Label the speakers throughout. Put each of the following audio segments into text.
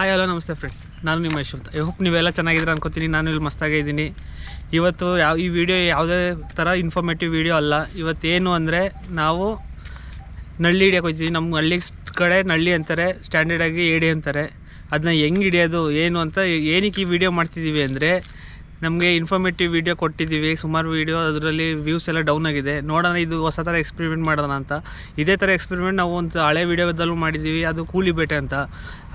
Speaker 1: Hi hello ನಮಸ್ತೆ friends ನಾನು ನಿಮ್ಮ ಯಶವಂತ. ಐ ಹೋಪ್ ನೀವೆಲ್ಲ ಚೆನ್ನಾಗಿದ್ದೀರಾ ಅನ್ಕೋತೀನಿ. ನಾನು ಇಲ್ಲಿ ಮಸ್ತಾಗಿದ್ದೀನಿ ಇವತ್ತು ಯಾವ ಈ ವಿಡಿಯೋ ಯಾವುದೇ ಥರ ಇನ್ಫಾರ್ಮೇಟಿವ್ ವಿಡಿಯೋ ಅಲ್ಲ. ಇವತ್ತೇನು ಅಂದರೆ ನಾವು ನಳ್ಳಿ ಹಿಡಿಯೋಕೆ ಹೋಗ್ತೀವಿ ನಮ್ಮ ಹಳ್ಳಿ ಕಡೆ ನಳ್ಳಿ ಅಂತಾರೆ ಸ್ಟ್ಯಾಂಡರ್ಡಾಗಿ ಏಡಿ ಅಂತಾರೆ. ಅದನ್ನ ಹೆಂಗೆ ಹಿಡಿಯೋದು, ಏನು ಅಂತ ಏನಕ್ಕೆ ಈ ವಿಡಿಯೋ ಮಾಡ್ತಿದ್ದೀವಿ ಅಂದರೆ ನಮಗೆ ಇನ್ಫಾರ್ಮೇಟಿವ್ ವೀಡಿಯೋ ಕೊಟ್ಟಿದ್ದೀವಿ. ಸುಮಾರು ವೀಡಿಯೋ ಅದರಲ್ಲಿ ವ್ಯೂಸ್ ಎಲ್ಲ ಡೌನ್ ಆಗಿದೆ. ನೋಡೋಣ, ಇದು ಹೊಸ ಥರ ಎಕ್ಸ್ಪೆರಿಮೆಂಟ್ ಮಾಡೋಣ ಅಂತ. ಇದೇ ಥರ ಎಕ್ಸ್ಪೆರಿಮೆಂಟ್ ನಾವು ಒಂದು ಹಳೆ ವೀಡಿಯೋದಲ್ಲೂ ಮಾಡಿದ್ದೀವಿ. ಅದು ಕೂಲಿ ಬೇಟೆ ಅಂತ.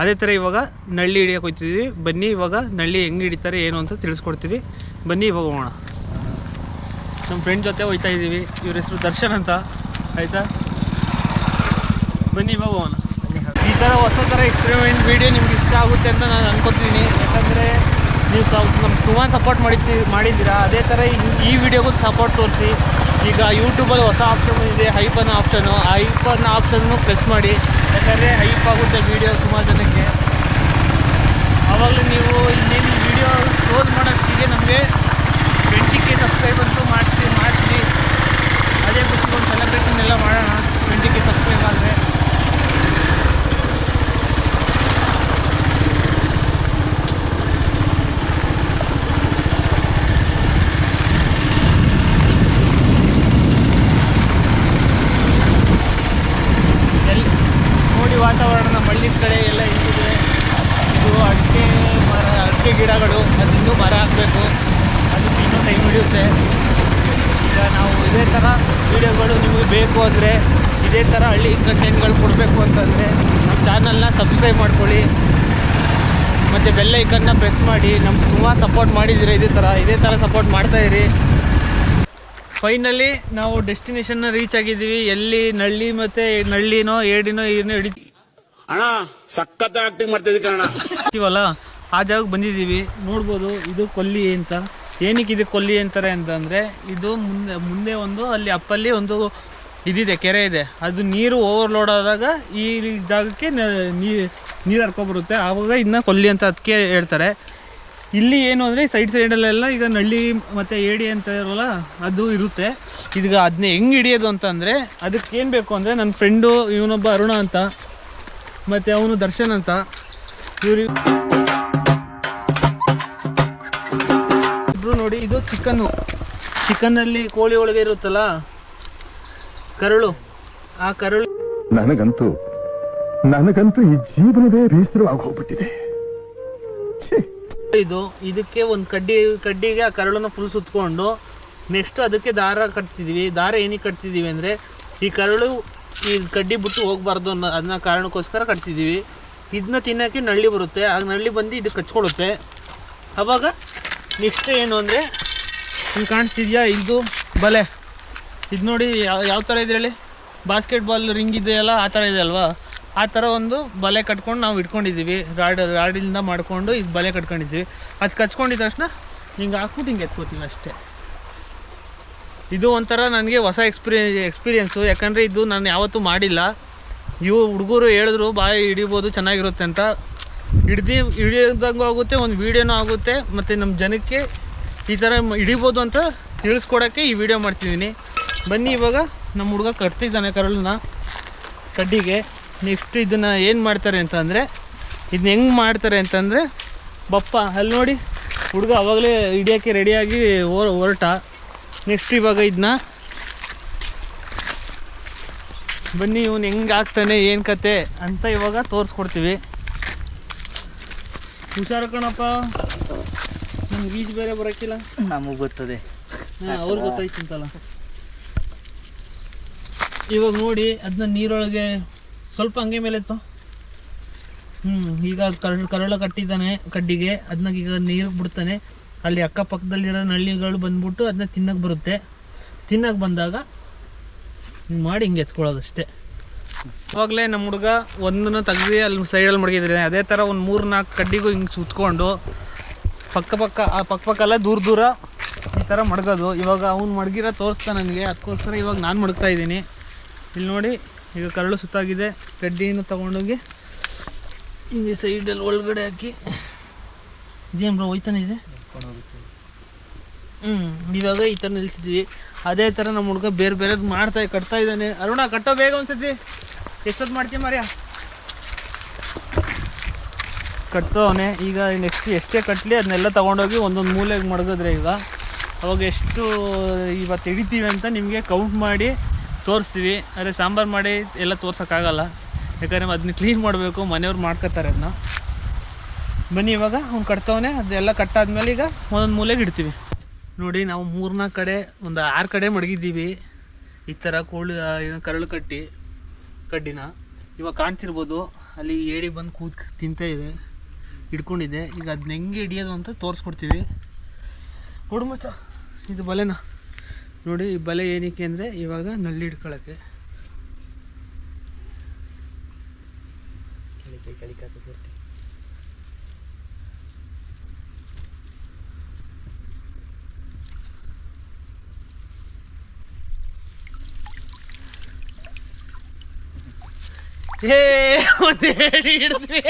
Speaker 1: ಅದೇ ಥರ ಇವಾಗ ನಳ್ಳಿ ಹಿಡಿಯೋಕೆ ಹೋಗ್ತಿದ್ವಿ ಬನ್ನಿ, ಇವಾಗ ನಳ್ಳಿ ಹೆಂಗೆ ಹಿಡಿತಾರೆ, ಏನು ಅಂತ ತಿಳಿಸ್ಕೊಡ್ತೀವಿ. ಬನ್ನಿ, ಇವಾಗ ಹೋಗೋಣ. ನಮ್ಮ ಫ್ರೆಂಡ್ ಜೊತೆ ಹೋಗ್ತಾ ಇದ್ದೀವಿ. ಇವ್ರ ಹೆಸರು ದರ್ಶನ್ ಅಂತ. ಆಯಿತಾ? ಬನ್ನಿ, ಇವಾಗ ಹೋಗೋಣ. ಈ ಥರ ಹೊಸ ಥರ ಎಕ್ಸ್ಪೆರಿಮೆಂಟ್ ವೀಡಿಯೋ ನಿಮ್ಗೆ ಇಷ್ಟ ಆಗುತ್ತೆ ಅಂತ ನಾನು ಅನ್ಕೋತೀನಿ. ಯಾಕಂದರೆ ನೀವು ಸಪ್ ನಮ್ಗೆ ಸುಮಾರು ಸಪೋರ್ಟ್ ಮಾಡಿದ್ದಿ ಮಾಡಿದ್ದೀರಾ? ಅದೇ ಥರ ಈ- ವಿಡಿಯೋಗೂ ಸಪೋರ್ಟ್ ತೋರಿಸಿ. ಈಗ ಯೂಟ್ಯೂಬಲ್ಲಿ ಹೊಸ ಆಪ್ಷನ್ ಇದೆ ಹೈಪ್ ಅನ್ನೋ ಆಪ್ಷನು ಆ ಹೈಪ್ ಅನ್ನೋ ಆಪ್ಷನ್ನು ಪ್ರೆಸ್ ಮಾಡಿ. ಯಾಕಂದರೆ ಹೈಪ್ ಆಗುತ್ತೆ ವೀಡಿಯೋ ಸುಮಾರು ಜನಕ್ಕೆ. ಆವಾಗಲೂ ನೀವು ಇನ್ನೇನು ವೀಡಿಯೋ ಕ್ಲೋಸ್ ಮಾಡೋಷ್ಟಿಗೆ ನಮಗೆ ಟ್ವೆಂಟಿ ಕೆ ಸಬ್ಸ್ಕ್ರೈಬ್ ಅಂತೂ ಮಾಡ್ತೀವಿ ಮಾಡಿಸಿ ಅದೇ ಖುಷಿ ಒಂದು ಸೆಲೆಬ್ರೇಷನ್ ಎಲ್ಲ ಮಾಡೋಣ. ಟ್ವೆಂಟಿ ಕೆ ಸಬ್ಸ್ಕ್ರೈಬ್ ಆದರೆ ಎಲ್ಲಿ ನೋಡಿ ವಾತಾವರಣ ನಮ್ಮ ಹಳ್ಳಿ ಕಡೆ ಎಲ್ಲ ಹೆಂಗಿದೆ ಇದು ಅಡಿಕೆ ಮರ ಅಡಿಕೆ ಗಿಡಗಳು ಅದಿನ್ನೂ ಮರ ಹಾಕಬೇಕು ಅದಕ್ಕೆ ಇನ್ನೂ ಟೈಮ್ ಹಿಡಿಯುತ್ತೆ. ಈಗ ನಾವು ಇದೇ ಥರ ವೀಡಿಯೋಗಳು ನಿಮಗೆ ಬೇಕು ಅಂದರೆ ಇದೇ ಥರ ಹಳ್ಳಿ ಕಂಟೆಂಟ್ಗಳು ಕೊಡಬೇಕು ಅಂತಂದರೆ ನಮ್ಮ ಚಾನಲ್ನ ಸಬ್ಸ್ಕ್ರೈಬ್ ಮಾಡ್ಕೊಳ್ಳಿ. ಮತ್ತು ಬೆಲ್ಲೈಕನ್ನ ಪ್ರೆಸ್ ಮಾಡಿ. ನಮ್ಗೆ ತುಂಬ ಸಪೋರ್ಟ್ ಮಾಡಿದ್ದೀರಿ ಇದೇ ಥರ ಇದೇ ಥರ ಸಪೋರ್ಟ್ ಮಾಡ್ತಾಯಿರಿ ಫೈನಲಿ ನಾವು ಡೆಸ್ಟಿನೇಷನ್ನ ರೀಚ್ ಆಗಿದ್ದೀವಿ. ಎಲ್ಲಿ ನಳ್ಳಿ ಮತ್ತು ನಳ್ಳಿನೋ ಏಡಿನೋ ಏನೋ ಹಿಡಿ
Speaker 2: ಅಣ್ಣ ಸಖತ್ ಆಕ್ಟಿಂಗ್ ಮಾಡ್ತಿದ್ದೆ ಕಣ
Speaker 1: ಇರ್ತೀವಲ್ಲ ಆ ಜಾಗಕ್ಕೆ ಬಂದಿದ್ದೀವಿ. ನೋಡ್ಬೋದು ಇದು ಕೊಲ್ಲಿ ಅಂತ. ಏನಕ್ಕೆ ಇದು ಕೊಲ್ಲಿ ಅಂತಾರೆ ಅಂತಂದರೆ ಇದು ಮುಂದೆ ಮುಂದೆ ಒಂದು, ಅಲ್ಲಿ ಅಪ್ಪಲ್ಲಿ ಒಂದು ಇದಿದೆ, ಕೆರೆ ಇದೆ. ಅದು ನೀರು ಓವರ್ಲೋಡ್ ಆದಾಗ ಈ ಜಾಗಕ್ಕೆ ನೀರು ಹರ್ಕೊಬರುತ್ತೆ. ಆವಾಗ ಇದನ್ನ ಕೊಲ್ಲಿ ಅಂತ ಅದಕ್ಕೆ ಹೇಳ್ತಾರೆ. ಇಲ್ಲಿ ಏನು ಅಂದರೆ ಸೈಡ್ ಸೈಡಲ್ಲೆಲ್ಲ ಈಗ ನಳ್ಳಿ ಮತ್ತು ಏಡಿ ಅಂತ ಇರೋಲ್ಲ, ಅದು ಇರುತ್ತೆ. ಇದೀಗ ಅದನ್ನ ಹೆಂಗೆ ಹಿಡಿಯೋದು ಅಂತಂದರೆ ಅದಕ್ಕೆ ಏನು ಬೇಕು ಅಂದರೆ ನನ್ನ ಫ್ರೆಂಡು ಇವನೊಬ್ಬ ಅರುಣ ಅಂತ, ಮತ್ತು ಅವನು ದರ್ಶನ್ ಅಂತ. ಇವ್ರು ನೋಡಿ ಇದು ಚಿಕನ್ನು. ಚಿಕನ್ನಲ್ಲಿ ಕೋಳಿ ಒಳಗೆ ಇರುತ್ತಲ್ಲ? ಕರಳು. ಆ ಕರಳು
Speaker 3: ನನಗಂತೂ ನನಗಂತೂ ಈ ಜೀವನವೇ ಬೇಸರವಾಗಿ ಹೋಗ್ಬಿಟ್ಟಿದೆ.
Speaker 1: ಇದು ಇದಕ್ಕೆ ಒಂದು ಕಡ್ಡಿ ಕಡ್ಡಿಗೆ ಆ ಕರಳನ್ನು ಫುಲ್ ಸುತ್ಕೊಂಡು ನೆಕ್ಸ್ಟ್ ಅದಕ್ಕೆ ದಾರ ಕಟ್ತಿದ್ದೀವಿ ದಾರ ಏನಕ್ಕೆ ಕಟ್ತಿದ್ದೀವಿ ಅಂದರೆ ಈ ಕರಳು ಈ ಕಡ್ಡಿ ಬಿಟ್ಟು ಹೋಗ್ಬಾರ್ದು ಅನ್ನೋ ಅದನ್ನ ಕಾರಣಕ್ಕೋಸ್ಕರ ಕಟ್ತಿದ್ದೀವಿ ಇದನ್ನ ತಿನ್ನೋಕ್ಕೆ ನಳ್ಳಿ ಬರುತ್ತೆ. ಆ ನಳ್ಳಿ ಬಂದು ಇದಕ್ಕೆ ಕಚ್ಕೊಳ್ಳುತ್ತೆ. ಆವಾಗ ನೆಕ್ಸ್ಟ್ ಏನು ಅಂದರೆ ಇಲ್ಲಿ ಕಾಣಿಸ್ತಿದ್ಯಾ? ಇದು ಬಲೆ. ಇದು ನೋಡಿ, ಯಾವ ಥರ ಇದೆ ಹೇಳಿ? ಬಾಸ್ಕೆಟ್ಬಾಲ್ ರಿಂಗ್ ಇದೆಯಲ್ಲ ಆ ಥರ ಇದೆ ಅಲ್ವಾ? ಆ ಥರ ಒಂದು ಬಲೆ ಕಟ್ಕೊಂಡು ನಾವು ಇಟ್ಕೊಂಡಿದ್ದೀವಿ. ರಾಡ್, ರಾಡಿಂದ ಮಾಡ್ಕೊಂಡು ಇದು ಬಲೆ ಕಟ್ಕೊಂಡಿದ್ದೀವಿ. ಅದು ಕಚ್ಕೊಂಡಿದ ತಕ್ಷಣ ಹಿಂಗೆ ಹಾಕ್ಬಿಟ್ಟು ಹಿಂಗೆ ಎತ್ಕೋತೀವಿ ಅಷ್ಟೇ. ಇದು ಒಂಥರ ನನಗೆ ಹೊಸ ಎಕ್ಸ್ಪೀರಿಯ ಎಕ್ಸ್ಪೀರಿಯೆನ್ಸು ಯಾಕಂದರೆ ಇದು ನಾನು ಯಾವತ್ತೂ ಮಾಡಿಲ್ಲ. ಇವು ಹುಡುಗರು ಹೇಳಿದ್ರು, ಬಾಯಿ ಹಿಡಿಬೋದು, ಚೆನ್ನಾಗಿರುತ್ತೆ ಅಂತ. ಹಿಡ್ದು ಹಿಡಿಯೋದಂಗೂ ಆಗುತ್ತೆ, ಒಂದು ವೀಡಿಯೋನೂ ಆಗುತ್ತೆ, ಮತ್ತು ನಮ್ಮ ಜನಕ್ಕೆ ಈ ಥರ ಹಿಡಿಬೋದು ಅಂತ ತಿಳಿಸ್ಕೊಡೋಕ್ಕೆ ಈ ವಿಡಿಯೋ ಮಾಡ್ತಿದ್ದೀನಿ. ಬನ್ನಿ ಇವಾಗ ನಮ್ಮ ಹುಡುಗ ಕಟ್ತಿದ್ದಾನೆ ಕರಳನ್ನ ಕಡ್ಡಿಗೆ. ನೆಕ್ಸ್ಟ್ ಇದನ್ನು ಏನು ಮಾಡ್ತಾರೆ ಅಂತಂದರೆ ಇದನ್ನ ಹೆಂಗೆ ಮಾಡ್ತಾರೆ ಅಂತಂದರೆ ಬಪ್ಪ ಅಲ್ಲಿ ನೋಡಿ, ಹುಡುಗ ಆವಾಗಲೇ ಹಿಡಿಯೋಕ್ಕೆ ರೆಡಿಯಾಗಿ ಹೊರ, ಹೊರಟ. ನೆಕ್ಸ್ಟ್ ಇವಾಗ ಇದನ್ನ ಬನ್ನಿ, ಇವನು ಹೆಂಗೆ ಆಗ್ತಾನೆ, ಏನು ಕತೆ ಅಂತ ಇವಾಗ ತೋರಿಸ್ಕೊಡ್ತೀವಿ. ಹುಷಾರು ಕಣಪ್ಪ. ನಮ್ಗೆ ಈಜು ಬೇರೆ ಬರೋಕ್ಕಿಲ್ಲ
Speaker 4: ನಮಗೆ ಗೊತ್ತದೆ.
Speaker 1: ಹಾಂ ಅವ್ರಿಗೆ ಗೊತ್ತಾಯ್ತಂತಲ್ಲ. ಇವಾಗ ನೋಡಿ ಅದನ್ನ ನೀರೊಳಗೆ ಸ್ವಲ್ಪ ಹಂಗೆ ಮೇಲೆ ಇತ್ತು ಹ್ಞೂ ಈಗ ಕರಳು ಕರಳು ಕಟ್ಟಿದ್ದಾನೆ ಕಡ್ಡಿಗೆ. ಅದನ್ನ ಈಗ ನೀರಿಗೆ ಬಿಡ್ತಾನೆ. ಅಲ್ಲಿ ಅಕ್ಕಪಕ್ಕದಲ್ಲಿರೋ ನಳ್ಳಿಗಳು ಬಂದ್ಬಿಟ್ಟು ಅದನ್ನ ತಿನ್ನಕ್ಕೆ ಬರುತ್ತೆ. ತಿನ್ನಕ್ಕೆ ಬಂದಾಗ ಮಾಡಿ ಹಿಂಗೆ ಎತ್ಕೊಳ್ಳೋದಷ್ಟೇ. ಅವಾಗಲೇ ನಮ್ಮ ಹುಡುಗ ಒಂದನ್ನು ತೆಗ್ದು ಅಲ್ಲಿ ಸೈಡಲ್ಲಿ ಮಡಗಿದ್ರೆ, ಅದೇ ಥರ ಒಂದು ಮೂರು ನಾಲ್ಕು ಕಡ್ಡಿಗೂ ಹಿಂಗೆ ಸುತ್ಕೊಂಡು ಪಕ್ಕ ಪಕ್ಕ, ಆ ಪಕ್ಕ ಪಕ್ಕ ಎಲ್ಲ ದೂರ ದೂರ ಈ ಥರ ಮಡಗೋದು. ಇವಾಗ ಅವ್ನು ಮಡಗಿರೋ ತೋರಿಸ್ತಾ ನನಗೆ ಅದಕ್ಕೋಸ್ಕರ ಇವಾಗ ನಾನು ಮಡಗ್ತಾ ಇದ್ದೀನಿ. ಇಲ್ಲಿ ನೋಡಿ, ಈಗ ಕರಳು ಸುತ್ತಾಗಿದೆ. ಕಡ್ಡಿಯನ್ನು ತೊಗೊಂಡೋಗಿ ಹಿಂಗೆ ಸೈಡಲ್ಲಿ ಒಳಗಡೆ ಹಾಕಿ. ಇದೇನು ಬ್ರೋ ಹೋಯ್ತಾನೆ ಇದೆ? ಹ್ಞೂ ಇವಾಗ ಈ ಥರ ನಿಲ್ಸಿದ್ವಿ. ಅದೇ ಥರ ನಮ್ಮ ಹುಡುಗ ಬೇರೆ ಬೇರೆದು ಮಾಡ್ತಾ, ಕಟ್ತಾ ಇದ್ದಾನೆ. ಅರುಣ, ಕಟ್ಟೋ ಬೇಗ ಒಂದ್ಸತಿ. ಎಷ್ಟೊತ್ತು ಮಾಡ್ತೀವಿ ಮಾರ್ಯ? ಕಟ್ತವನೆ ಈಗ ನೆಕ್ಸ್ಟ್ ಎಷ್ಟೇ ಕಟ್ಟಲಿ ಅದನ್ನೆಲ್ಲ ತೊಗೊಂಡೋಗಿ ಒಂದೊಂದು ಮೂಲೆಗೆ ಮಡಗಿದ್ರೆ ಈಗ. ಅವಾಗ ಎಷ್ಟು ಇವತ್ತು ಹಿಡಿತೀವಿ ಅಂತ ನಿಮಗೆ ಕೌಂಟ್ ಮಾಡಿ ತೋರಿಸ್ತೀವಿ. ಆದರೆ ಸಾಂಬಾರು ಮಾಡಿ ಎಲ್ಲ ತೋರ್ಸೋಕ್ಕಾಗಲ್ಲ. ಯಾಕಂದರೆ ಅದನ್ನ ಕ್ಲೀನ್ ಮಾಡಬೇಕು, ಮನೆಯವ್ರು ಮಾಡ್ಕೋತಾರೆ ಅದನ್ನ ಬನ್ನಿ ಇವಾಗ, ಅವ್ನು ಕಟ್ತವನೆ ಅದೆಲ್ಲ ಕಟ್ಟಾದ್ಮೇಲೆ ಈಗ ಒಂದೊಂದು ಮೂಲೆಗೆ ಇಡ್ತೀವಿ. ನೋಡಿ, ನಾವು ಮೂರ್ನಾಲ್ಕು ಕಡೆ, ಒಂದು ಆರು ಕಡೆ ಮಡಗಿದ್ದೀವಿ. ಈ ಥರ ಕೋಳಿ ಕರಳು ಕಟ್ಟಿ. ಕಡ್ಡಿನ. ಇವಾಗ ಕಾಣ್ತಿರ್ಬೋದು, ಅಲ್ಲಿ ಏಡಿ ಬಂದು ಕೂತ್ ತಿಂತಾ ಇದೆ, ಹಿಡ್ಕೊಂಡಿದೆ. ಈಗ ಅದನ್ನ ಹೆಂಗೆ ಹಿಡಿಯೋದು ಅಂತ ತೋರಿಸ್ಕೊಡ್ತೀವಿ. ಕೊಡು ಮಚ್ಚ, ಇದು ಬಲೆನ? ನೋಡಿ, ಈ ಬಲೆ ಏನಕ್ಕೆ ಅಂದರೆ ಇವಾಗ ನಲ್ಲಿ ಹಿಡ್ಕೊಳ್ಳೋಕ್ಕೆ ಏ ಒಂದು ಏಡಿ ಹಿಡಿದ್ವಿ.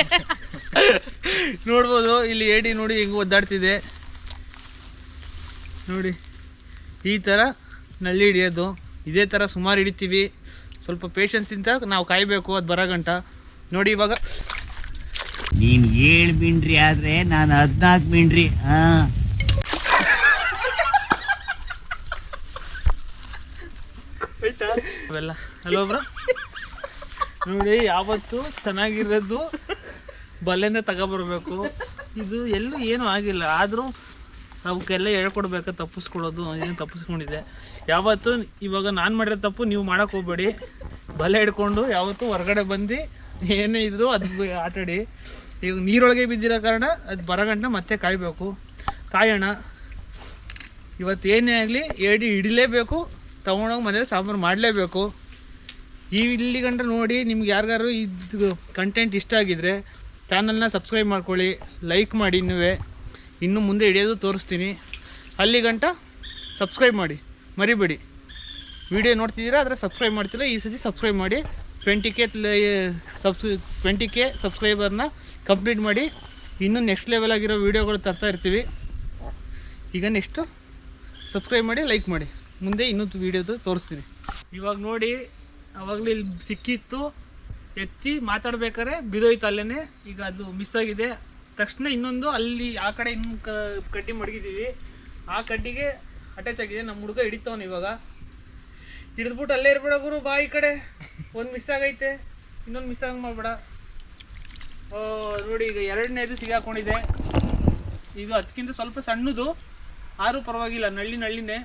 Speaker 1: ನೋಡ್ಬೋದು ಇಲ್ಲಿ ಏಡಿ ನೋಡಿ ಹೆಂಗೆ ಒದ್ದಾಡ್ತಿದೆ. ನೋಡಿ ಈ ಥರ ನಳ್ಳಿ ಹಿಡಿಯೋದು. ಇದೇ ಥರ ಸುಮಾರು ಹಿಡಿತೀವಿ. ಸ್ವಲ್ಪ ಪೇಷನ್ಸಿಂದ ನಾವು ಕಾಯಬೇಕು ಅದು ಬರೋ ಗಂಟ. ನೋಡಿ ಇವಾಗ.
Speaker 4: ನೀನು ಏಳ್ ಮಿಂಡ್ರಿ ಆದ್ರೆ ನಾನು ಹದಿನಾಲ್ಕು ಮಿಂಡ್ರಿ ಹಾಂ.
Speaker 1: ಅವೆಲ್ಲ. ಹಲೋ ಬ್ರೋ ನೋಡಿ, ಯಾವತ್ತು ಚೆನ್ನಾಗಿರೋದು ಬಲೆನೇ ತಗೊಬರ್ಬೇಕು. ಇದು ಎಲ್ಲೂ ಏನೂ ಆಗಿಲ್ಲ. ಆದರೂ ಅವಕ್ಕೆಲ್ಲ ಹೇಳ್ಕೊಡ್ಬೇಕು ತಪ್ಪಿಸ್ಕೊಡೋದು ಏನು ತಪ್ಪಿಸ್ಕೊಂಡಿದೆ. ಯಾವತ್ತು ಇವಾಗ ನಾನು ಮಾಡಿರೋ ತಪ್ಪು ನೀವು ಮಾಡೋಕೆ ಹೋಗ್ಬೇಡಿ. ಬಲೆ ಹಿಡ್ಕೊಂಡು ಯಾವತ್ತು ಹೊರಗಡೆ ಬಂದು ಏನೇ ಇದ್ರು ಅದು ಆಟಾಡಿ. ಈಗ ನೀರೊಳಗೆ ಬಿದ್ದಿರೋ ಕಾರಣ ಅದು ಬರಗಂಟ ಮತ್ತೆ ಕಾಯಬೇಕು. ಕಾಯೋಣ. ಇವತ್ತು ಏನೇ ಆಗಲಿ ಏಡಿ ಹಿಡಿಲೇಬೇಕು. ತೊಗೊಂಡೋಗಿ ಮನೇಲಿ ಸಾಂಬಾರು ಮಾಡಲೇಬೇಕು. ಈ ಇಲ್ಲಿ ಗಂಟ ನೋಡಿ, ನಿಮ್ಗೆ ಯಾರಿಗಾರು ಇದು ಕಂಟೆಂಟ್ ಇಷ್ಟ ಆಗಿದ್ರೆ ಚಾನಲ್ನ ಸಬ್ಸ್ಕ್ರೈಬ್ ಮಾಡ್ಕೊಳ್ಳಿ ಲೈಕ್ ಮಾಡಿ ಇನ್ನೂ ಇನ್ನು ಮುಂದೆ ಹಿಡಿಯೋದು ತೋರಿಸ್ತೀನಿ. ಅಲ್ಲಿ ಗಂಟ ಸಬ್ಸ್ಕ್ರೈಬ್ ಮಾಡಿ. ಮರಿಬೇಡಿ. ವಿಡಿಯೋ ನೋಡ್ತಿದ್ದೀರಾ ಆದರೆ ಸಬ್ಸ್ಕ್ರೈಬ್ ಮಾಡ್ತಿಲ್ಲ, ಈ ಸತಿ ಸಬ್ಸ್ಕ್ರೈಬ್ ಮಾಡಿ. Twenty K subs twenty K ಸಬ್ಸ್ಕ್ರೈಬರ್ನ complete ಮಾಡಿ. ಇನ್ನೂ ನೆಕ್ಸ್ಟ್ ಲೆವೆಲ್ ಆಗಿರೋ ವೀಡಿಯೋಗಳು ತರ್ತಾ ಇರ್ತೀವಿ. ಈಗ ನೆಕ್ಸ್ಟು ಸಬ್ಸ್ಕ್ರೈಬ್ ಮಾಡಿ ಲೈಕ್ ಮಾಡಿ. ಮುಂದೆ ಇನ್ನೊಂದು ವೀಡಿಯೋದು ತೋರಿಸ್ತೀನಿ. ಇವಾಗ ನೋಡಿ ಅವಾಗಲೇ ಇಲ್ಲಿ ಸಿಕ್ಕಿತ್ತು. ಎತ್ತಿ ಮಾತಾಡ್ಬೇಕಾದ್ರೆ ಬಿದೋಯ್ತು ಅಲ್ಲೇ ಈಗ ಅದು ಮಿಸ್ ಆಗಿದೆ. ತಕ್ಷಣ ಇನ್ನೊಂದು, ಅಲ್ಲಿ ಆ ಕಡೆ ಇನ್ನು ಕ, ಕಡ್ಡಿ ಮಡಗಿದ್ದೀವಿ. ಆ ಕಡ್ಡಿಗೆ ಅಟ್ಯಾಚ್ ಆಗಿದೆ. ನಮ್ಮ ಹುಡುಗ ಹಿಡಿತವನು ಇವಾಗ. ಹಿಡಿದ್ಬಿಟ್ಟು ಅಲ್ಲೇ ಇರ್ಬೇಡ ಗುರು, ಬಾ ಈ ಕಡೆ. ಒಂದು ಮಿಸ್ ಆಗೈತೆ. ಇನ್ನೊಂದು ಮಿಸ್ ಆಗಿ ಮಾಡ್ಬೇಡ. ಓ, ನೋಡಿ ಈಗ ಎರಡನೇದು ಸಿಗಾಕೊಂಡಿದೆ. ಇದು ಅದಕ್ಕಿಂತ ಸ್ವಲ್ಪ ಸಣ್ಣದು. ಆರೂ ಪರವಾಗಿಲ್ಲ. ನಳ್ಳಿ ನಳ್ಳಿನೇ.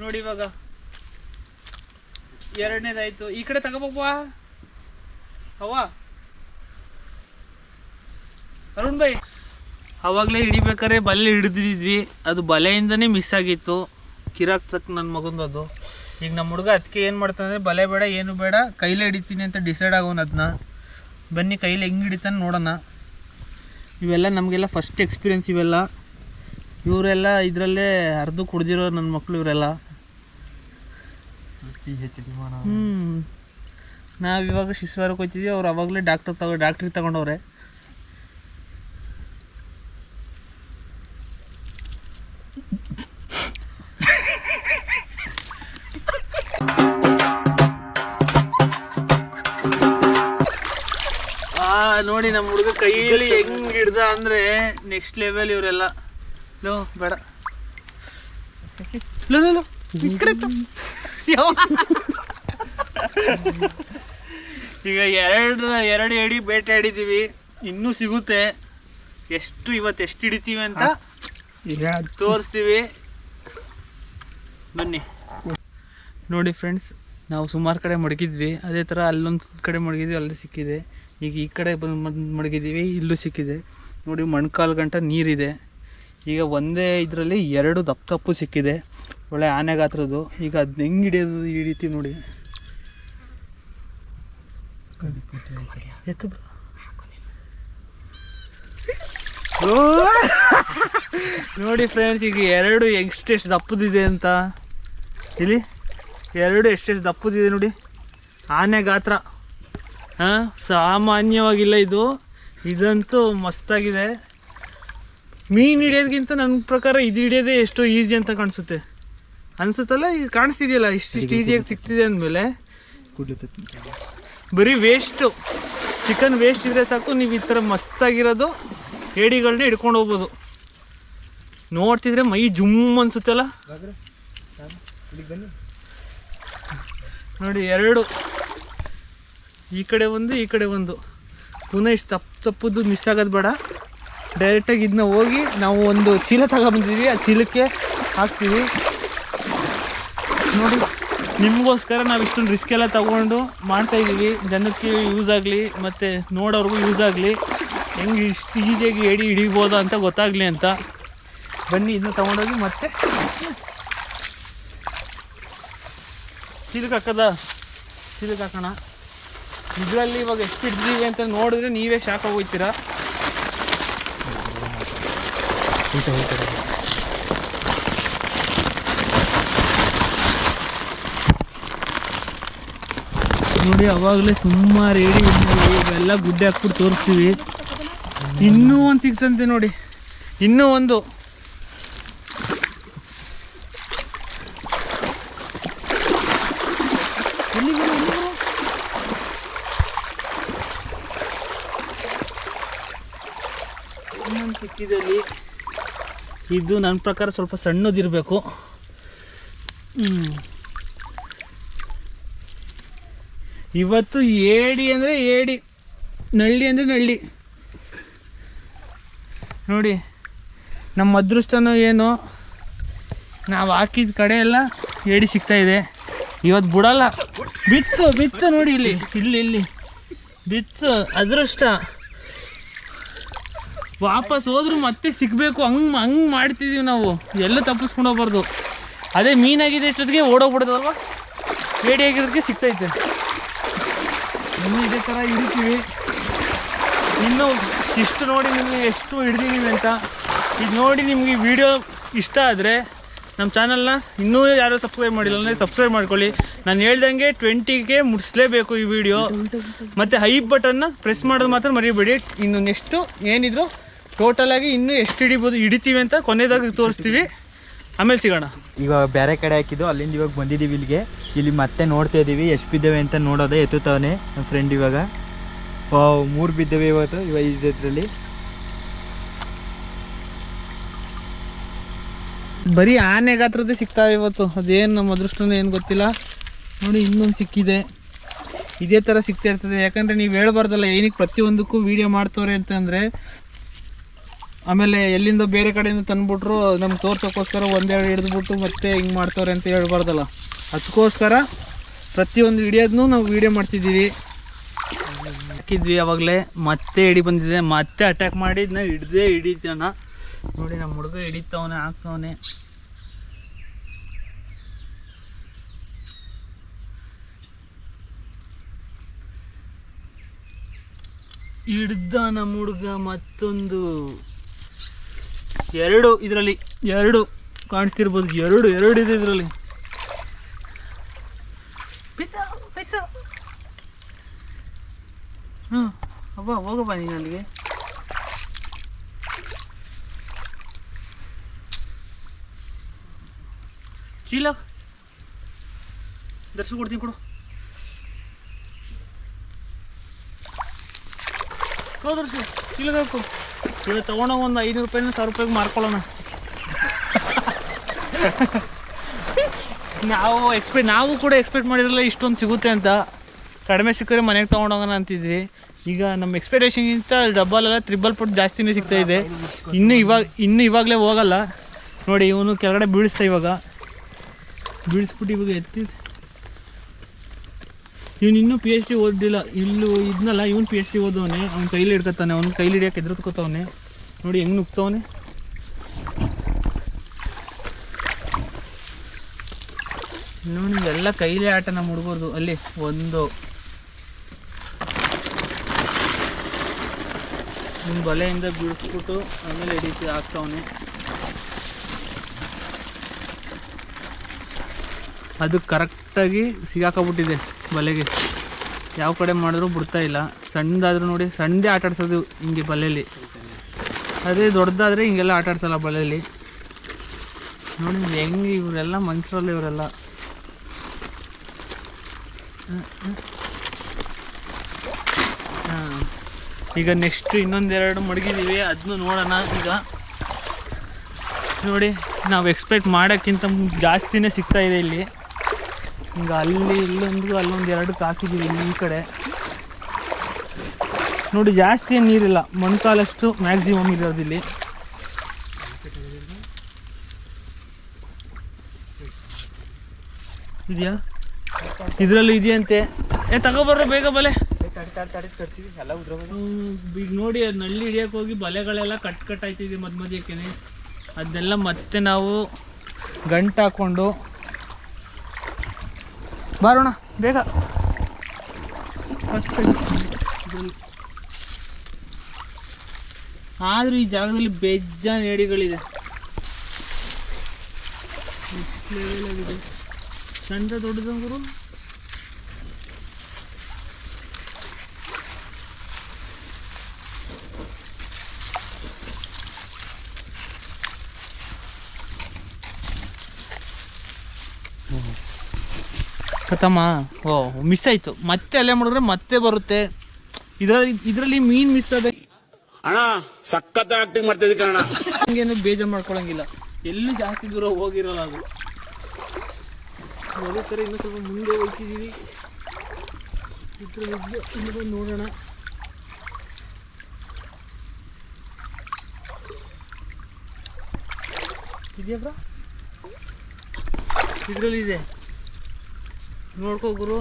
Speaker 1: ನೋಡಿ ಇವಾಗ. ಎರಡನೇದಾಯ್ತು. ಈ ಕಡೆ ತಗೋಬಾ ಅವ ಅರುಣ್ ಬೈ. ಅವಾಗಲೇ ಹಿಡಿಬೇಕಾದ್ರೆ ಬಲೆ ಹಿಡಿದಿದ್ವಿ. ಅದು ಬಲೆಯಿಂದನೇ ಮಿಸ್ ಆಗಿತ್ತು. ಕಿರಾಕ್ ತಕ್ಕ ನನ್ನ ಮಗಂದು ಈಗ ನಮ್ಮ ಹುಡುಗ ಅದಕ್ಕೆ ಏನು ಮಾಡ್ತಾನೆ ಬಲೆ ಬೇಡ, ಏನು ಬೇಡ, ಕೈಲೇ ಹಿಡಿತೀನಿ ಅಂತ ಡಿಸೈಡ್ ಆಗೋನು ಅದನ್ನ ಬನ್ನಿ, ಕೈಲಿ ಹೆಂಗೆ ಹಿಡಿತಾನೆ ನೋಡೋಣ. ಇವೆಲ್ಲ ನಮಗೆಲ್ಲ ಫಸ್ಟ್ ಎಕ್ಸ್ಪೀರಿಯೆನ್ಸ್ ಇವೆಲ್ಲ. ಇವರೆಲ್ಲ ಇದರಲ್ಲೇ ಅರ್ಧ ಕುಡ್ದಿರೋ ನನ್ನ ಮಕ್ಕಳು ಇವರೆಲ್ಲ. ಹ್ಞೂ ನಾವು ಇವಾಗ ಶಿಶುವಾರಕ್ಕೆ ಹೋಗ್ತಿದ್ವಿ ಅವ್ರು ಅವಾಗಲೇ ಡಾಕ್ಟರ್ ತಗೋ ಡಾಕ್ಟ್ರಿಗೆ ತಗೊಂಡವ್ರೆ. ನೋಡಿ ನಮ್ಮ ಹುಡುಗ ಕೈಯಲ್ಲಿ ಹೆಂಗ್ ಹಿಡ್ದ ಅಂದ್ರೆ ನೆಕ್ಸ್ಟ್ ಲೆವೆಲ್ ಇವರೆಲ್ಲ. ಲೋ ಬೇಡ. ಲೋ ಲೋ, ಲೋ ಯವ್ವ. ಈಗ ಎರಡು ಎರಡು ಎಡಿ ಬೇಟೆ ಆಡಿದ್ದೀವಿ. ಇನ್ನೂ ಸಿಗುತ್ತೆ. ಎಷ್ಟು ಇವತ್ತು ಎಷ್ಟು ಹಿಡಿತೀವಿ ಅಂತ ತೋರಿಸ್ತೀವಿ. ಬನ್ನಿ. ನೋಡಿ ಫ್ರೆಂಡ್ಸ್ ನಾವು ಸುಮಾರು ಕಡೆ ಮಡಗಿದ್ವಿ. ಅದೇ ಥರ ಅಲ್ಲೊಂದು ಕಡೆ ಮಡಗಿದ್ವಿ ಅಲ್ಲಿ ಸಿಕ್ಕಿದೆ. ಈಗ ಈ ಕಡೆ ಬಂದು ಮಡ್- ಮಡಗಿದ್ದೀವಿ ಇಲ್ಲೂ ಸಿಕ್ಕಿದೆ. ನೋಡಿ ಮಣ್ಕಾಲು ಗಂಟ ನೀರಿದೆ. ಈಗ ಒಂದೇ ಇದರಲ್ಲಿ ಎರಡು ದಪ್ಪ ತಪ್ಪು ಸಿಕ್ಕಿದೆ. ಒಳ್ಳೆ ಆನೆ ಗಾತ್ರದ್ದು. ಈಗ ಅದನ್ನ ಹೆಂಗೆ ಹಿಡಿಯೋದು ಈ ರೀತಿ ನೋಡಿ. ಎತ್ತು. ನೋಡಿ ಫ್ರೆಂಡ್ಸ್ ಈಗ ಎರಡು ಎಷ್ಟೆಷ್ಟು ದಪ್ಪದಿದೆ ಅಂತ. ಇಲ್ಲಿ ಎರಡು ಎಷ್ಟೆಷ್ಟು ದಪ್ಪದಿದೆ ನೋಡಿ. ಆನೆ ಗಾತ್ರ. ಹಾಂ, ಸಾಮಾನ್ಯವಾಗಿಲ್ಲ ಇದು. ಇದಂತೂ ಮಸ್ತಾಗಿದೆ. ಮೀನು ಹಿಡಿಯೋದಕ್ಕಿಂತ ನನ್ನ ಪ್ರಕಾರ ಇದು ಹಿಡಿಯೋದೇ ಎಷ್ಟೋ ಈಸಿ ಅಂತ ಕಾಣಿಸುತ್ತೆ. ಅನ್ಸುತ್ತಲ್ಲ? ಈಗ ಕಾಣಿಸ್ತಿದೆಯಲ್ಲ ಇಷ್ಟಿಷ್ಟು ಈಸಿಯಾಗಿ ಸಿಗ್ತಿದೆ ಅಂದಮೇಲೆ? ಬರೀ ವೇಸ್ಟು ಚಿಕನ್ ವೇಸ್ಟ್ ಇದ್ರೆ ಸಾಕು ನೀವು ಈ ಥರ ಮಸ್ತಾಗಿರೋದು ಏಡಿಗಳನ್ನ ಹಿಡ್ಕೊಂಡು ಹೋಗ್ಬೋದು. ನೋಡ್ತಿದ್ರೆ ಮೈ ಜುಮ್ ಅನ್ಸುತ್ತಲ್ಲ? ನೋಡಿ ಎರಡು. ಈ ಕಡೆ ಒಂದು ಈ ಕಡೆ ಒಂದು. ಪುನಃ ಇಷ್ಟು ತಪ್ಪು ತಪ್ಪದ್ದು ಮಿಸ್ ಆಗೋದು ಬೇಡ. ಡೈರೆಕ್ಟಾಗಿ ಇದನ್ನ ಹೋಗಿ ನಾವು ಒಂದು ಚೀಲ ತಗೊಬಂದಿದ್ದೀವಿ ಆ ಚೀಲಕ್ಕೆ ಹಾಕ್ತೀವಿ. ನೋಡಿ, ನಿಮಗೋಸ್ಕರ ನಾವು ಇಷ್ಟೊಂದು ರಿಸ್ಕ್ ಎಲ್ಲ ತಗೊಂಡು ಮಾಡ್ತಾ ಇದ್ದೀವಿ ಜನಕ್ಕೆ ಯೂಸ್ ಆಗಲಿ, ಮತ್ತು ನೋಡೋರ್ಗೂ ಯೂಸ್ ಆಗಲಿ. ಹೆಂಗೆ ಇಷ್ಟು ಈಸಿಯಾಗಿ ಎಡಿ ಹಿಡಿಬೋದು ಅಂತ ಗೊತ್ತಾಗಲಿ ಅಂತ. ಬನ್ನಿ ಇದನ್ನ ತೊಗೊಂಡೋಗಿ ಮತ್ತೆ ಚೀಲಕ್ಕೆ ಹಾಕೋಣ ಇದರಲ್ಲಿ ಇವಾಗ ಎಷ್ಟು ಹಿಡ್ದೀವಿ ಅಂತ ನೋಡಿದ್ರೆ ನೀವೇ ಶಾಕ್ ಆಗೋಗ್ತೀರಾ ನೋಡಿ, ಅವಾಗಲೇ ಸುಮಾರು ಏಡಿ ಇವೆಲ್ಲ ಗುಡ್ಡೆ ಹಾಕ್ಬಿಟ್ಟು ತೋರಿಸ್ತೀವಿ. ಇನ್ನೂ ಒಂದು ಸಿಕ್ತಂತೆ ನೋಡಿ. ಇನ್ನೂ ಒಂದು. ಸಿಕ್ಕಿದಲ್ಲಿ ಇದು ನನ್ನ ಪ್ರಕಾರ ಸ್ವಲ್ಪ ಸಣ್ಣದಿರಬೇಕು. ಹ್ಞೂ ಇವತ್ತು ಏಡಿ ಅಂದರೆ ಏಡಿ, ನಳ್ಳಿ ಅಂದರೆ ನಳ್ಳಿ. ನೋಡಿ, ನಮ್ಮ ಅದೃಷ್ಟನೋ ಏನೋ ನಾವು ಹಾಕಿದ ಕಡೆ ಎಲ್ಲ ಏಡಿ ಇದೆ. ಇವತ್ತು ಬಿಡಲ್ಲ. ಬಿತ್ತು ಬಿತ್ತು ನೋಡಿ ಇಲ್ಲಿ ಇಲ್ಲಿ ಇಲ್ಲಿ. ಬಿತ್ತು, ಅದೃಷ್ಟ. ವಾಪಸ್ ಹೋದ್ರೂ ಮತ್ತೆ ಸಿಗಬೇಕು, ಹಂಗೆ ಹಂಗೆ ಮಾಡ್ತಿದ್ದೀವಿ ನಾವು. ಎಲ್ಲ ತಪ್ಪಿಸ್ಕೊಂಡು ಹೋಗ್ಬಾರ್ದು. ಅದೇ ಮೀನಾಗಿದೆ ಇಷ್ಟೊತ್ತಿಗೆ ಓಡೋಗ್ಬಿಡೋದಲ್ವ? ಏಡಿ ಆಗಿರೋದಕ್ಕೆ ಸಿಗ್ತೈತೆ. ಇನ್ನು ಇದೇ ಥರ ಹಿಡಿತೀವಿ. ಇನ್ನೂ ಇಷ್ಟು ನೋಡಿ ನಿಮಗೆ ಎಷ್ಟು ಹಿಡ್ದಿದ್ದೀವಿ ಅಂತ. ಇದು ನೋಡಿ ನಿಮಗೆ ವಿಡಿಯೋ ಇಷ್ಟ ಆದರೆ ನಮ್ಮ ಚಾನಲ್ನ ಇನ್ನೂ ಯಾರೂ ಸಬ್ಸ್ಕ್ರೈಬ್ ಮಾಡಿಲ್ಲ ಅಂದರೆ ಸಬ್ಸ್ಕ್ರೈಬ್ ಮಾಡ್ಕೊಳ್ಳಿ. ನಾನು ಹೇಳ್ದಂಗೆ ಟ್ವೆಂಟಿಗೆ ಮುಟ್ಸ್ಲೇಬೇಕು ಈ ವಿಡಿಯೋ ಮತ್ತು ಹೈ ಬಟನ್ನ ಪ್ರೆಸ್ ಮಾಡೋದು ಮಾತ್ರ ಮರಿಬೇಡಿ. ಇನ್ನು ನೆಕ್ಸ್ಟು ಏನಿದ್ರು ಟೋಟಲಾಗಿ ಇನ್ನೂ ಎಷ್ಟು ಹಿಡಿಬೋದು ಹಿಡಿತೀವಿ ಅಂತ ಕೊನೆಯದಾಗಿ ತೋರಿಸ್ತೀವಿ. ಆಮೇಲೆ ಸಿಗೋಣ.
Speaker 5: ಈಗ ಬೇರೆ ಕಡೆ ಹಾಕಿದ್ದು ಅಲ್ಲಿಂದ ಇವಾಗ ಬಂದಿದ್ದೀವಿ ಇಲ್ಲಿಗೆ. ಇಲ್ಲಿ ಮತ್ತೆ ನೋಡ್ತಾ ಇದ್ದೀವಿ ಎಷ್ಟು ಬಿದ್ದೇವೆ ಅಂತ ನೋಡೋದೆ ಎತ್ತುತ್ತಾವನೆ ನಮ್ಮ ಫ್ರೆಂಡ್ ಇವಾಗ. ಮೂರು ಬಿದ್ದೇವೆ ಇವತ್ತು ಇವಾಗ ಇದರಲ್ಲಿ.
Speaker 1: ಬರೀ ಆನೆ ಗಾತ್ರದ್ದೇ ಸಿಗ್ತಾವೆ ಇವತ್ತು. ಅದೇನು ನಮ್ಮ ಅದೃಷ್ಟನೇ ಏನು ಗೊತ್ತಿಲ್ಲ. ನೋಡಿ ಇನ್ನೊಂದು ಸಿಕ್ಕಿದೆ. ಇದೇ ಥರ ಸಿಗ್ತಾ ಇರ್ತದೆ. ಯಾಕಂದರೆ ನೀವು ಹೇಳ್ಬಾರ್ದಲ್ಲ ಏನಕ್ಕೆ ಪ್ರತಿಯೊಂದಕ್ಕೂ ವೀಡಿಯೋ ಮಾಡ್ತವ್ರೆ ಅಂತಂದರೆ ಆಮೇಲೆ ಎಲ್ಲಿಂದ ಬೇರೆ ಕಡೆಯಿಂದ ತಂದ್ಬಿಟ್ರು ನಮ್ಗೆ ತೋರ್ಸೋಕ್ಕೋಸ್ಕರ ಒಂದೆರಡು ಹಿಡಿದ್ಬಿಟ್ಟು ಮತ್ತೆ ಹಿಂಗೆ ಮಾಡ್ತವ್ರೆ ಅಂತ ಹೇಳ್ಬಾರ್ದಲ್ಲ. ಅದಕ್ಕೋಸ್ಕರ ಪ್ರತಿಯೊಂದು ಹಿಡಿಯೋದನ್ನೂ ನಾವು ವೀಡಿಯೋ ಮಾಡ್ತಿದ್ದೀವಿ. ಹಾಕಿದ್ವಿ ಅವಾಗಲೇ, ಮತ್ತೆ ಹಿಡಿ ಬಂದಿದೆ, ಮತ್ತೆ ಅಟ್ಯಾಕ್ ಮಾಡಿ ಇದನ್ನ ಹಿಡ್ದೇ ಹಿಡಿತಾನ ನೋಡಿ ನಮ್ಮ ಹುಡುಗ ಹಿಡಿತವನೆ ಹಾಕ್ತವನೆ ಹಿಡ್ದ ನಮ್ಮ ಹುಡುಗ ಮತ್ತೊಂದು. ಎರಡು ಇದರಲ್ಲಿ ಎರಡು ಕಾಣಿಸ್ತಿರ್ಬೋದು. ಎರಡು ಎರಡು ಇದೆ ಇದರಲ್ಲಿ. ಹಾಂ ಅಬ್ಬ ಹೋಗಪ್ಪ ನೀನು ಅಲ್ಲಿಗೆ. ಚೀಲ. ದರ್ಶನ ಕೊಡ್ತೀನಿ ಕೊಡು. ಹೋದರ್ಶು ಚೀಲ ಹಾಕು. ಇವಾಗ ತಗೊಂಡ ಒಂದು ಐನೂರು ರೂಪಾಯಿನ ಸಾವಿರ ರೂಪಾಯಿಗೆ ಮಾರ್ಕೊಳ್ಳೋಣ. ನಾವು ಎಕ್ಸ್ಪೆಕ್ಟ್ ನಾವು ಕೂಡ ಎಕ್ಸ್ಪೆಕ್ಟ್ ಮಾಡಿರಲಿಲ್ಲ ಇಷ್ಟೊಂದು ಸಿಗುತ್ತೆ ಅಂತ. ಕಡಿಮೆ ಸಿಕ್ಕರೆ ಮನೆಗೆ ತೊಗೊಂಡೋಗೋಣ ಅಂತಿದ್ವಿ. ಈಗ ನಮ್ಮ ಎಕ್ಸ್ಪೆಕ್ಟೇಷನ್ಗಿಂತ ಡಬಲ್ ಅಲ್ಲ ತ್ರಿಬಲ್ ಪಟ್ಟು ಜಾಸ್ತಿನೇ ಸಿಗ್ತಾ ಇದೆ. ಇನ್ನು ಇವಾಗ, ಇನ್ನು ಇವಾಗಲೇ ಹೋಗಲ್ಲ. ನೋಡಿ, ಇವನು ಕೆಳಗಡೆ ಬೀಳಿಸ್ತಾ ಇವಾಗ. ಬೀಳಿಸ್ಬಿಟ್ಟು ಇವಾಗ ಎತ್ತಿ ಇವನು ಇನ್ನೂ ಪಿ ಎಚ್ ಡಿ ಓದಿಲ್ಲ ಇಲ್ಲೂ ಇದನ್ನಲ್ಲ ಇವನು ಪಿ ಎಚ್ ಡಿ ಓದೋನೆ ಅವ್ನು ಕೈಲಿ ಹಿಡ್ಕೊತಾನೆ ಅವ್ನು ಕೈಲಿ ಹಿಡಿಯೋಕೆ ಎದುರ್ಕೋತಾವನೆ ನೋಡಿ ಹೆಂಗೆ ನುಗ್ತವನೆ ನೋಡಿ, ಎಲ್ಲ ಕೈಲೇ ಆಟ ನಮ್ಮ ಅಲ್ಲಿ, ಒಂದು. ನಿಮ್ಮ ಬಲೆಯಿಂದ ಬೀಳಿಸ್ಬಿಟ್ಟು ಆಮೇಲೆ ಹಿಡಿತಿ ಹಾಕ್ತವನೆ ಅದು ಕರೆಕ್ಟಾಗಿ ಸಿಗಾಕೊಬಿಟ್ಟಿದೆ ಬಲೆಗೆ. ಯಾವ ಕಡೆ ಮಾಡಿದ್ರು ಬಿಡ್ತಾ ಇಲ್ಲ. ಸಣ್ಣದಾದ್ರೂ ನೋಡಿ, ಸಣ್ಣದೇ ಆಟ ಆಡ್ಸೋದು ಹಿಂಗೆ ಬಲೆಯಲ್ಲಿ ಅದೇ ದೊಡ್ಡದಾದ್ರೆ ಹಿಂಗೆಲ್ಲ ಆಟ ಆಡ್ಸಲ್ಲ ಬಲೆಯಲ್ಲಿ ನೋಡಿ ಹೆಂಗೆ ಇವರೆಲ್ಲ ಮನುಷ್ಯರಲ್ಲ ಇವರೆಲ್ಲ. ಈಗ ನೆಕ್ಸ್ಟ್ ಇನ್ನೊಂದೆರಡು ಮಡಗಿದ್ದೀವಿ ಅದನ್ನು ನೋಡೋಣ ಈಗ. ನೋಡಿ, ನಾವು ಎಕ್ಸ್ಪೆಕ್ಟ್ ಮಾಡೋಕ್ಕಿಂತ ಜಾಸ್ತಿನೇ ಸಿಗ್ತಾ ಇದೆ ಇಲ್ಲಿ. ಈಗ ಅಲ್ಲಿ ಇಲ್ಲೊಂದು ಅಲ್ಲೊಂದು ಎರಡು ಹಾಕಿದ್ದೀವಿ ಇಲ್ಲಿ ಈ ಕಡೆ. ನೋಡಿ, ಜಾಸ್ತಿ ಏನು ನೀರಿಲ್ಲ. ಮೊಣಕಾಲಷ್ಟು ಮ್ಯಾಕ್ಸಿಮಮ್ ಇರೋದಿಲ್ಲಿ ಇದೆಯಾ? ಇದರಲ್ಲಿ ಇದೆಯಂತೆ. ಏ, ತಗೋಬರ್ರ, ಬೇಗ ಬಲೆ. ಈಗ ನೋಡಿ, ಅದು ನಳ್ಳಿ ಹಿಡಿಯಕ್ಕೆ ಹೋಗಿ ಬಲೆಗಳೆಲ್ಲ ಕಟ್ ಕಟ್ ಆಯ್ತಿದೆ ಮಧ್ಯ ಮಧ್ಯಕ್ಕೆ ಅದನ್ನೆಲ್ಲ ಮತ್ತೆ ನಾವು ಗಂಟು ಹಾಕ್ಕೊಂಡು ಬಾರೋಣ. ಬೇಗ. ಆದರೂ ಈ ಜಾಗದಲ್ಲಿ ಬೇಜಾನ್ ಏಡಿಗಳಿದೆ ಸಣ್ಣ level ಖತಮ ಓ ಮಿಸ್ ಆಯಿತು. ಮತ್ತೆ ಅಲ್ಲೇ ಮಾಡಿದ್ರೆ ಮತ್ತೆ ಬರುತ್ತೆ. ಇದರಲ್ಲಿ ಇದರಲ್ಲಿ ಮೀನ್ ಮಿಸ್ ಆದ
Speaker 2: ಅಣ್ಣ ಸಖತ್ ಆಕ್ಟಿಂಗ್ ಮಾಡ್ತಾ ಇದೀವಿ ಕಣ
Speaker 1: ಹಂಗೇನು ಬೇಜಾರು ಮಾಡ್ಕೊಳಂಗಿಲ್ಲ. ಎಲ್ಲಿ ಜಾಸ್ತಿ ದೂರ ಹೋಗಿರಲ್ಲ ಅದು. ಅದೇ ಥರ ಇನ್ನೂ ಸ್ವಲ್ಪ ಮುಂದೆ ಹೋಗ್ತಿದ್ದೀವಿ ಇದ್ರಲ್ಲಿ ಇದ್ದು ನೋಡೋಣ. ಇದೆಯಾ ಇದರಲ್ಲಿ ಇದೆ. ನೋಡ್ಕೋ ಗುರು.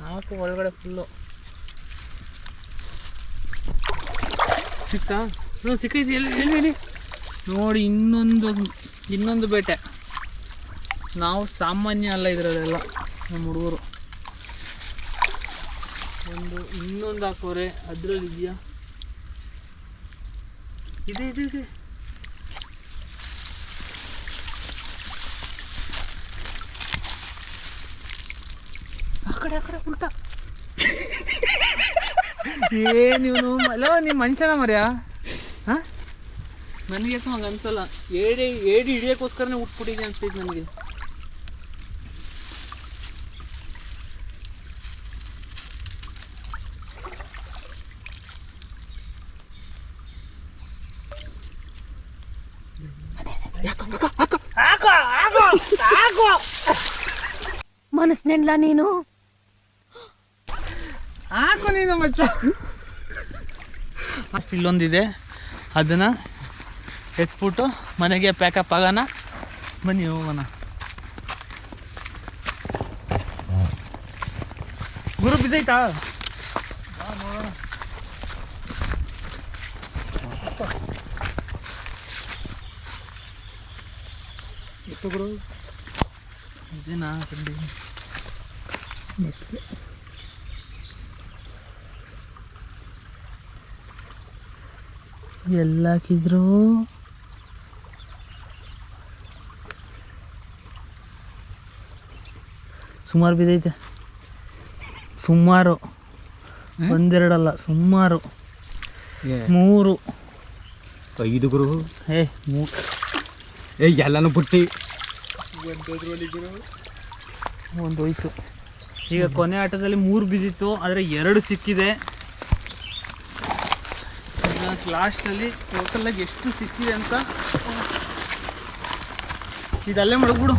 Speaker 1: ನಾಲ್ಕು ಒಳಗಡೆ ಫುಲ್ಲು ಸಿಕ್ತಾ? ಹ್ಞೂ ಸಿಕ್ಕೈತಿ. ಎಲ್ಲಿ ಎಲ್ಲಿ ನೋಡಿ, ಇನ್ನೊಂದು ಇನ್ನೊಂದು ಬೇಟೆ. ನಾವು ಸಾಮಾನ್ಯ ಅಲ್ಲ ಇದರಲ್ಲೆಲ್ಲ, ನಮ್ಮ ಹುಡುಗರು. ಒಂದು, ಇನ್ನೊಂದು ಹಾಕೋರೆ. ಅದರಲ್ಲಿ ಇದೆಯಾ ಇದೆ ಇದೆ ಇದೆ. ಕಡೆ ಆ ಕಡೆ ಉಲ್ಟಾ ಏ ನೀವು ಅಲ್ಲ ನಿಮ್ಮ ಮಂಚನ ಮರ್ಯಾ? ಹಾಂ? ನನಗೆ ಹಂಗ ಹಂಗೆ ಅನ್ಸಲ್ಲ. ಏಡಿ ಏಡಿ ಹಿಡಿಯೋಕ್ಕೋಸ್ಕರನೇ ಉಟ್ಬಿಟ್ಟಿದೆ ಅನ್ಸ್ತೈತೆ ನನಗೆ.
Speaker 6: ಮನಸ್ನೆಲ್ಲ ನೀನು
Speaker 1: ಹಾಕು. ನೀನು ಮಚ್ಚ ಅಷ್ಟು ಇಲ್ಲೊಂದಿದೆ. ಅದನ್ನು ಎತ್ಬಿಟ್ಟು ಮನೆಗೆ ಪ್ಯಾಕಪ್ ಆಗೋಣ. ಬನ್ನಿ ಹೋಗೋಣ. ಗುರು ಬಿದ್ದೈತಾ? ಎಷ್ಟು ಗುರು. ಇದೇನಾ ಕಡ್ಡಿ ಎಲ್ಲ ಹಾಕಿದ್ರು ಸುಮಾರು. ಬಿದ್ದೈತೆ ಸುಮಾರು ಒಂದೆರಡಲ್ಲ ಸುಮಾರು. ಮೂರು.
Speaker 5: ಐದು ಗುರು.
Speaker 1: ಏ ಮೂರು
Speaker 5: ಏ ಎಲ್ಲನೂ ಬುಟ್ಟಿ.
Speaker 1: ಒಂದು ವಯಸ್ಸು. ಈಗ ಕೊನೆ ಆಟದಲ್ಲಿ ಮೂರು ಬಿದ್ದಿತ್ತು ಆದರೆ ಎರಡು ಸಿಕ್ಕಿದೆ. ಲಾಸ್ಟಲ್ಲಿ ಟೋಟಲಾಗಿ ಎಷ್ಟು ಸಿಕ್ಕಿದೆ ಅಂತ? ಇದಲ್ಲೇ ಮಡಗ್ಬಿಡು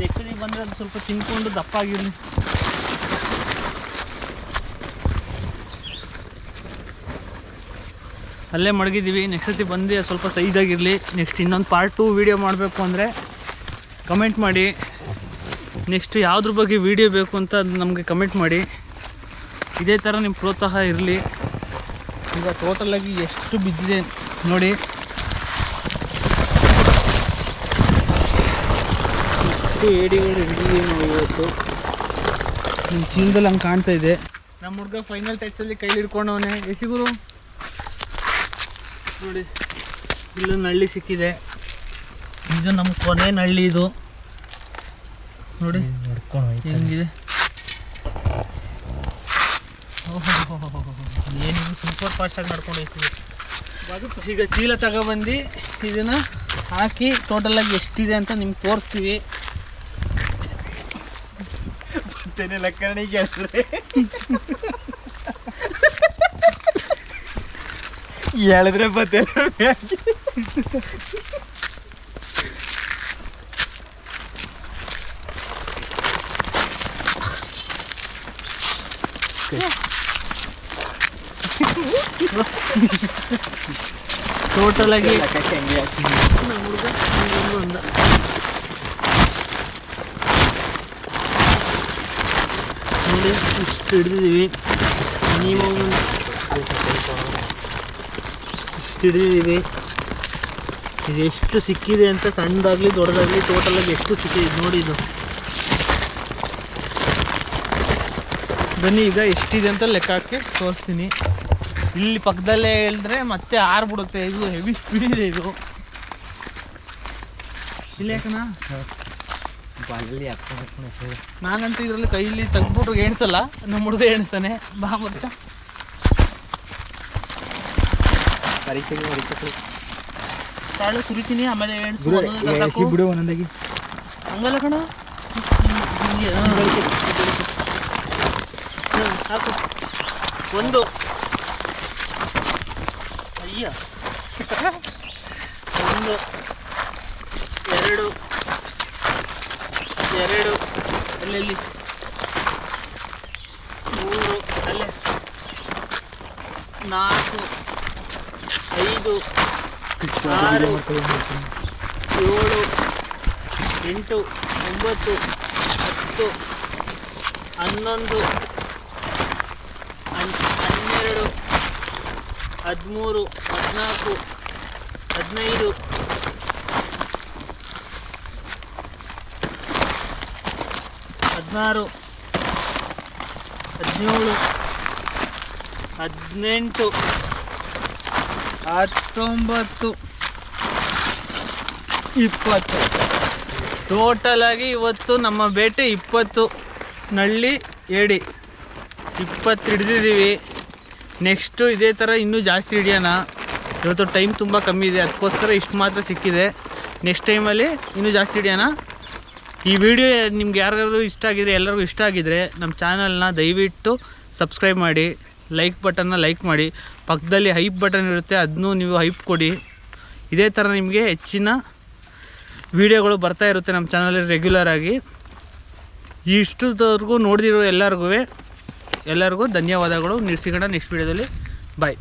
Speaker 1: ನೆಕ್ಸ್ಟ್ ಬಂದರೆ ಅದು ಸ್ವಲ್ಪ ತಿನ್ಕೊಂಡು ದಪ್ಪ ಆಗಿರಲಿ ಅಲ್ಲೇ ಮಡಗಿದ್ದೀವಿ ನೆಕ್ಸ್ಟ್ ಸತಿ ಬಂದು ಸ್ವಲ್ಪ ಸೈಜಾಗಿರಲಿ ನೆಕ್ಸ್ಟ್ ಇನ್ನೊಂದು ಪಾರ್ಟ್ ಟು ವೀಡಿಯೋ ಮಾಡಬೇಕು ಅಂದರೆ ಕಮೆಂಟ್ ಮಾಡಿ. ನೆಕ್ಸ್ಟ್ ಯಾವುದ್ರ ಬಗ್ಗೆ ವೀಡಿಯೋ ಬೇಕು ಅಂತ ನಮಗೆ ಕಮೆಂಟ್ ಮಾಡಿ. ಇದೇ ಥರ ನಿಮ್ಮ ಪ್ರೋತ್ಸಾಹ ಇರಲಿ. ಈಗ ಟೋಟಲಾಗಿ ಎಷ್ಟು ಬಿದ್ದಿದೆ ನೋಡಿ. ಎಷ್ಟು ಏಡಿಗಳು ಹಿಡಿದಿದೆ ನಾವು ಇವತ್ತು? ನಿಮ್ಮ ಚೀಲದಲ್ಲಿ ಹಂಗೆ ಕಾಣ್ತಾ ಇದೆ. ನಮ್ಮ ಹುಡುಗ ಫೈನಲ್ ಟೆಸ್ಟಲ್ಲಿ ಕೈ ಹಿಡ್ಕೊಂಡವನೇ. ಎಸಿಗುರು ನೋಡಿ ಇಲ್ಲ ನಳ್ಳಿ ಸಿಕ್ಕಿದೆ. ಇದು ನಮ್ಮ ಕೊನೆ ನಳ್ಳಿ ಇದು. ನೋಡಿ ಹೆಂಗಿದೆ? ಫಾಸ್ಟಾಗಿ ನಡ್ಕೊಂಡು ಹೋಗ್ತೀವಿ. ಈಗ ಚೀಲ ತಗೊಬಂದು ಇದನ್ನು ಹಾಕಿ ಟೋಟಲಾಗಿ ಎಷ್ಟಿದೆ ಅಂತ ನಿಮ್ಗೆ ತೋರಿಸ್ತೀವಿ.
Speaker 5: ಲೆಕ್ಕಣಿಗೆ ಹೇಳಿದ್ರೆ ಬತ್ತೆ
Speaker 1: ಟೋಟಲ್ ಆಗಿ ನೋಡಿ ಇಷ್ಟು ಹಿಡಿದಿದ್ದೀವಿ. ನೀವು ಇಷ್ಟು ಹಿಡಿದಿದ್ದೀವಿ. ಇದು ಎಷ್ಟು ಸಿಕ್ಕಿದೆ ಅಂತ ಸಣ್ಣದಾಗಲಿ ದೊಡ್ಡದಾಗಲಿ ಟೋಟಲಾಗಿ ಎಷ್ಟು ಸಿಕ್ಕಿದೆ ನೋಡಿ ಇದು. ಬನ್ನಿ ಈಗ ಎಷ್ಟಿದೆ ಅಂತ ಲೆಕ್ಕ ಹಾಕಿ ತೋರಿಸ್ತೀನಿ. ಇಲ್ಲಿ ಪಕ್ಕದಲ್ಲೇ ಹೇಳಿದ್ರೆ ಮತ್ತೆ ಆರ್ಬಿಡುತ್ತೆ ಇದು ಹೆವಿ ಸ್ಪೀಡ್ ಇದೆ. ಇದು ಇಲ್ಲ ಯಾಕನ ನಾನಂತೂ ಇದರಲ್ಲಿ ಕೈಲಿ ತೆಗ್ದ್ಬಿಟ್ಟು ಎಣಿಸಲ್ಲ. ನಮ್ಮ ಹುಡುಗ ಎಣಿಸ್ತಾನೆ. ಬಾ ಬರ್ಚ
Speaker 5: ಪರೀಕ್ಷೆಗೆ ಪರೀಕ್ಷೆ
Speaker 1: ತಾಳು ಸುರಿತೀನಿ ಆಮೇಲೆ ಎಣಿಸಿ
Speaker 5: ಬಿಡು ಒಂದೊಂದಾಗಿ.
Speaker 1: ಹಂಗಲ್ಲ ಕಣ? ಹಾಕು. ಒಂದು. ಅಯ್ಯ ಒಂದು, ಎರಡು ಎರಡು ಅಲ್ಲಿ. ಮೂರು, ಅಲ್ಲೇ. ನಾಲ್ಕು, ಐದು, ಆರು, ಏಳು, ಎಂಟು, ಒಂಬತ್ತು, ಹತ್ತು, ಹನ್ನೊಂದು ಹದಿಮೂರು, ಹದಿನಾಲ್ಕು, ಹದಿನೈದು. ಹದಿನಾರು, ಹದಿನೇಳು, ಹದಿನೆಂಟು,
Speaker 5: ಹತ್ತೊಂಬತ್ತು, ಇಪ್ಪತ್ತು.
Speaker 1: ಟೋಟಲ್ ಆಗಿ ಇವತ್ತು ನಮ್ಮ ಬೇಟೆ ಇಪ್ಪತ್ತು, ನಳ್ಳಿ ಏಡಿ. ಇಪ್ಪತ್ತು ಹಿಡ್ದಿದ್ದೀವಿ. ನೆಕ್ಸ್ಟು ಇದೇ ಥರ ಇನ್ನೂ ಜಾಸ್ತಿ ಹಿಡಿಯೋಣ. ಇವತ್ತು ಟೈಮ್ ತುಂಬ ಕಮ್ಮಿ ಇದೆ, ಅದಕ್ಕೋಸ್ಕರ ಇಷ್ಟು ಮಾತ್ರ ಸಿಕ್ಕಿದೆ. ನೆಕ್ಸ್ಟ್ ಟೈಮಲ್ಲಿ ಇನ್ನೂ ಜಾಸ್ತಿ ಹಿಡಿಯೋಣ. ಈ ವಿಡಿಯೋ ನಿಮ್ಗೆ ಯಾರಿಗಾದ್ರೂ ಇಷ್ಟ ಆಗಿದೆ ಎಲ್ಲರಿಗೂ ಇಷ್ಟ ಆಗಿದ್ರೆ ನಮ್ಮ ಚಾನಲ್ನ ದಯವಿಟ್ಟು ಸಬ್ಸ್ಕ್ರೈಬ್ ಮಾಡಿ, ಲೈಕ್ ಬಟನ್ನ ಲೈಕ್ ಮಾಡಿ. ಪಕ್ಕದಲ್ಲಿ ಹೈಪ್ ಬಟನ್ ಇರುತ್ತೆ, ಅದನ್ನೂ ನೀವು ಹೈಪ್ ಕೊಡಿ. ಇದೇ ಥರ ನಿಮಗೆ ಹೆಚ್ಚಿನ ವಿಡಿಯೋಗಳು ಬರ್ತಾ ಇರುತ್ತೆ ನಮ್ಮ ಚಾನಲಲ್ಲಿ ರೆಗ್ಯುಲರ್ ಆಗಿ ಇಷ್ಟುವರೆಗೂ ನೋಡಿದಿರೋ ಎಲ್ಲರಿಗೂ ಎಲ್ಲರಿಗೂ ಧನ್ಯವಾದಗಳು. ನಿರ್ಸಿಗೋಣ ನೆಕ್ಸ್ಟ್ ವೀಡಿಯೋದಲ್ಲಿ ಬಾಯ್